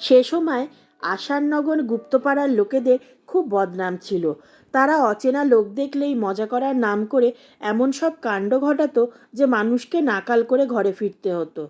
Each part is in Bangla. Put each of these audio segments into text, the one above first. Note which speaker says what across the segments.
Speaker 1: সে সময় আসারনগর গুপ্তপাড়ার লোকেদের খুব বদনাম ছিল। তারা অচেনা লোক দেখলেই মজা করার নাম করে এমন সব কাণ্ড ঘটাতো যে মানুষকে নাকাল করে ঘরে ফিরতে হতো।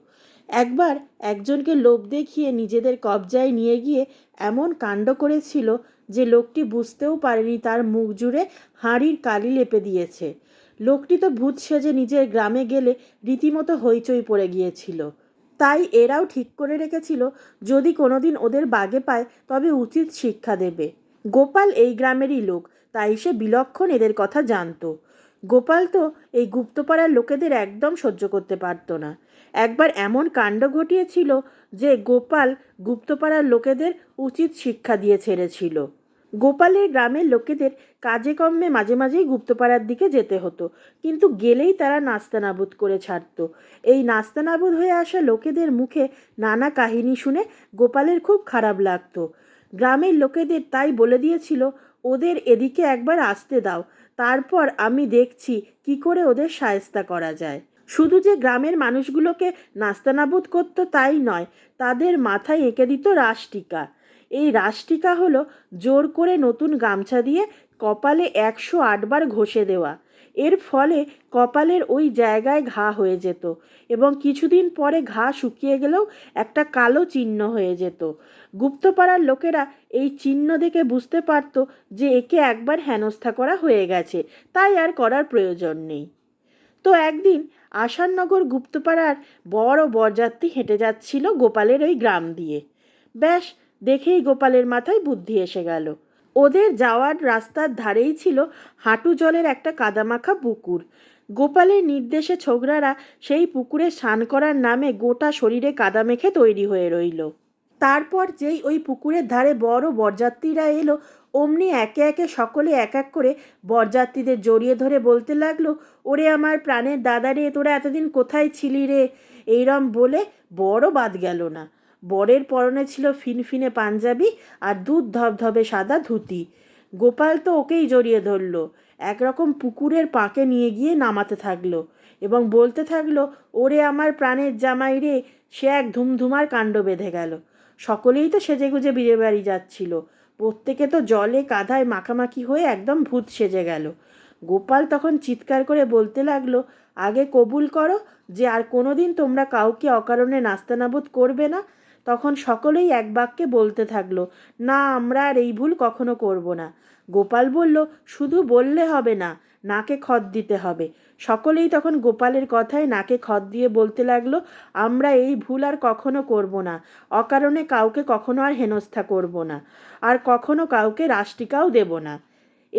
Speaker 1: একবার একজনকে লোভ দেখিয়ে নিজেদের কবজায় নিয়ে গিয়ে এমন কাণ্ড করেছিল যে লোকটি বুঝতেও পারেনি তার মুখ জুড়ে হাঁড়ির কালি লেপে দিয়েছে। লোকটি তো ভূত সেজে নিজের গ্রামে গেলে রীতিমতো হইচই পড়ে গিয়েছিল। তাই এরাও ঠিক করে রেখেছিল, যদি কোনোদিন ওদের বাগে পায়, তবে উচিত শিক্ষা দেবে। গোপাল এই গ্রামেরই লোক, তাই সে বিলক্ষণ এদের কথা জানতো। গোপাল তো এই গুপ্তপাড়ার লোকেদের একদম সহ্য করতে পারতো না। একবার এমন কাণ্ড ঘটিয়েছিল যে গোপাল গুপ্তপাড়ার লোকেদের উচিত শিক্ষা দিয়ে ছেড়েছিল। গোপালের গ্রামের লোকেদের কাজে কর্মে মাঝে মাঝেই গুপ্তপাড়ার দিকে যেতে হতো, কিন্তু গেলেই তারা নাস্তানাবুদ করে ছাড়তো। এই নাস্তানাবুদ হয়ে আসা লোকেদের মুখে নানা কাহিনী শুনে গোপালের খুব খারাপ লাগতো। গ্রামের লোকেদের তাই বলে দিয়েছিল, ওদের এদিকে একবার আসতে দাও, তারপর আমি দেখছি কি করে ওদের সায়স্তা করা যায়। শুধু যে গ্রামের মানুষগুলোকে নাস্তানাবুদ করতো তাই নয়, তাদের মাথায় এঁকে দিত রাসটিকা এই রাসটিকা হলো জোর করে নতুন গামছা দিয়ে কপালে একশো আটবার ঘষে দেওয়া। এর ফলে কপালের ওই জায়গায় ঘা হয়ে যেত এবং কিছুদিন পরে ঘা শুকিয়ে গেলেও একটা কালো চিহ্ন হয়ে যেত। গুপ্তপাড়ার লোকেরা এই চিহ্ন দেখে বুঝতে পারতো যে একে একবার হেনস্থা করা হয়ে গেছে, তাই আর করার প্রয়োজন নেই। তো একদিন আসাননগর গুপ্তপাড়ার বড় বরযাত্রী হেঁটে যাচ্ছিল গোপালের ওই গ্রাম দিয়ে। ব্যাস দেখেই গোপালের মাথায় বুদ্ধি এসে গেল। ওদের যাওয়ার রাস্তার ধারেই ছিল হাঁটু জলের একটা কাদামাখা পুকুর। গোপালের নির্দেশে ছোকরারা সেই পুকুরে স্নান করার নামে গোটা শরীরে কাদা মেখে তৈরি হয়ে রইল। তারপর যেই ওই পুকুরের ধারে বড় বরযাত্রীরা এলো, অমনি একে একে সকলে এক এক করে বরযাত্রীদের জড়িয়ে ধরে বলতে লাগল, ওরে আমার প্রাণের দাদা রে তোরা এতদিন কোথায় ছিলি রে? এইরম বলে বড় বাদ গেল না। বরের পরনে ছিল ফিনফিনে পাঞ্জাবি আর দুধ ধবধবে সাদা ধুতি। গোপাল তো ওকেই জড়িয়ে ধরলো। একরকম পুকুরের পাঁকে নিয়ে গিয়ে নামাতে থাকল এবং বলতে থাকল, ওরে আমার প্রাণের জামাই রে, সে এক ধুমধুমার কাণ্ড বেঁধে গেল। সকলেই তো সেজেগুজে বিয়ে বাড়ি যাচ্ছিল। প্রত্যেকে তো জলে কাদায় মাখামাখি হয়ে একদম ভূত সেজে গেল। গোপাল তখন চিৎকার করে বলতে লাগল, আগে কবুল করো যে আর কোনোদিন তোমরা কাউকে অকারণে নাস্তানাবুদ করবে না। তখন সকলেই এক বাক্যে বলতে থাকল, না, আমরা আর এই ভুল কখনো করব না। গোপাল বলল, শুধু বললে হবে না, নাকে খত দিতে হবে। সকলেই তখন গোপালের কথায় নাকে খত দিয়ে বলতে লাগল, আমরা এই ভুল আর কখনো করব না, অকারণে কাউকে কখনো আর হেনস্থা করব না, আর কখনো কাউকে রাষ্ট্রিকাও দেব না।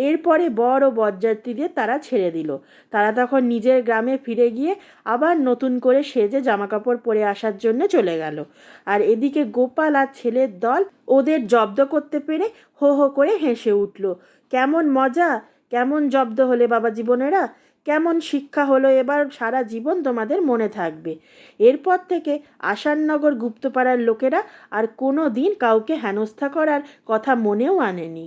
Speaker 1: এরপরে বড় বরযাত্রীদের তারা ছেড়ে দিল। তারা তখন নিজের গ্রামে ফিরে গিয়ে আবার নতুন করে সেজে জামাকাপড় পরে আসার জন্য চলে গেল। আর এদিকে গোপাল আর ছেলের দল ওদের জব্দ করতে পেরে হো হো করে হেসে উঠল। কেমন মজা, কেমন জব্দ হলে বাবা জীবনেরা, কেমন শিক্ষা হলো এবার সারা জীবন তোমাদের মনে থাকবে। এরপর থেকে আসাননগর গুপ্তপাড়ার লোকেরা আর কোনো দিন কাউকে হেনস্থা করার কথা মনেও আনেনি।